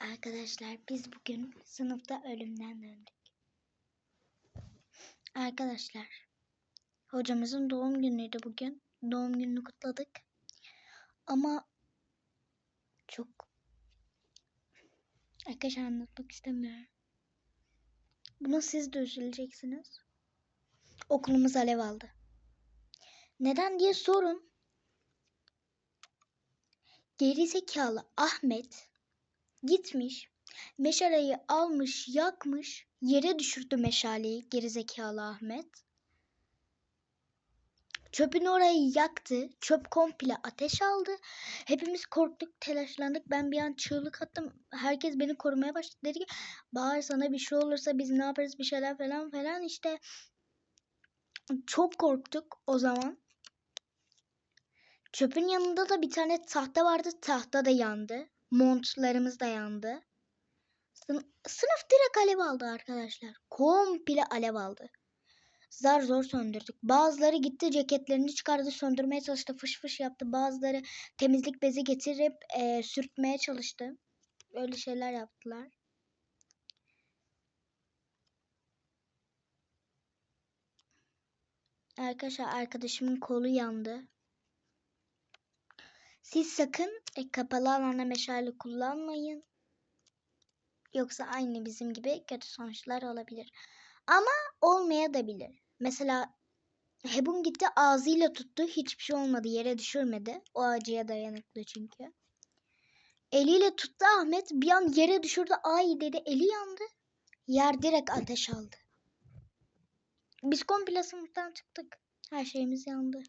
Arkadaşlar biz bugün sınıfta ölümden döndük. Arkadaşlar hocamızın doğum günüydü bugün. Doğum gününü kutladık. Ama çok arkadaşlar anlatmak istemiyorum. Bunu siz de üzüleceksiniz. Okulumuz alev aldı. Neden diye sorun. Gerizekalı Ahmet gitmiş meşaleyi almış yakmış yere düşürdü meşaleyi gerizekalı Ahmet. Çöpün orayı yaktı. Çöp komple ateş aldı. Hepimiz korktuk, telaşlandık. Ben bir an çığlık attım. Herkes beni korumaya başladı. Dedi ki Bahar sana bir şey olursa biz ne yaparız bir şeyler falan falan işte. Çok korktuk o zaman. Çöpün yanında da bir tane tahta vardı. Tahta da yandı. Montlarımız da yandı. Sın- sınıf direkt alev aldı arkadaşlar. Komple alev aldı. Zar zor söndürdük. Bazıları gitti ceketlerini çıkardı söndürmeye çalıştı. Fış fış yaptı. Bazıları temizlik bezi getirip e, sürtmeye çalıştı. Öyle şeyler yaptılar. Arkadaşlar arkadaşımın kolu yandı. Siz sakın e, kapalı alanda meşale kullanmayın. Yoksa aynı bizim gibi kötü sonuçlar olabilir. Ama olmaya da bilir. Mesela Hebun gitti ağzıyla tuttu. Hiçbir şey olmadı. Yere düşürmedi. O acıya dayanıklı çünkü. Eliyle tuttu Ahmet. Bir an yere düşürdü. Ay dedi. Eli yandı. Yer direkt ateş aldı. Biz komple sınıftan çıktık. Her şeyimiz yandı.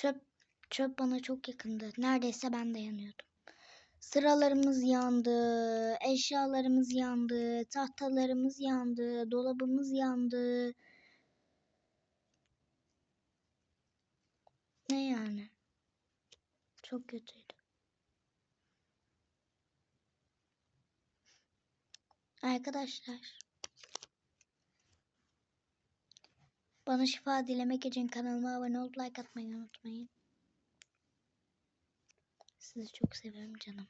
Çöp, çöp bana çok yakındı. Neredeyse ben de yanıyordum. Sıralarımız yandı, eşyalarımız yandı, tahtalarımız yandı, dolabımız yandı. Ne yani? Çok kötüydü. Arkadaşlar. Bana şifa dilemek için kanalıma abone olup like atmayı unutmayın. Sizi çok seviyorum canım.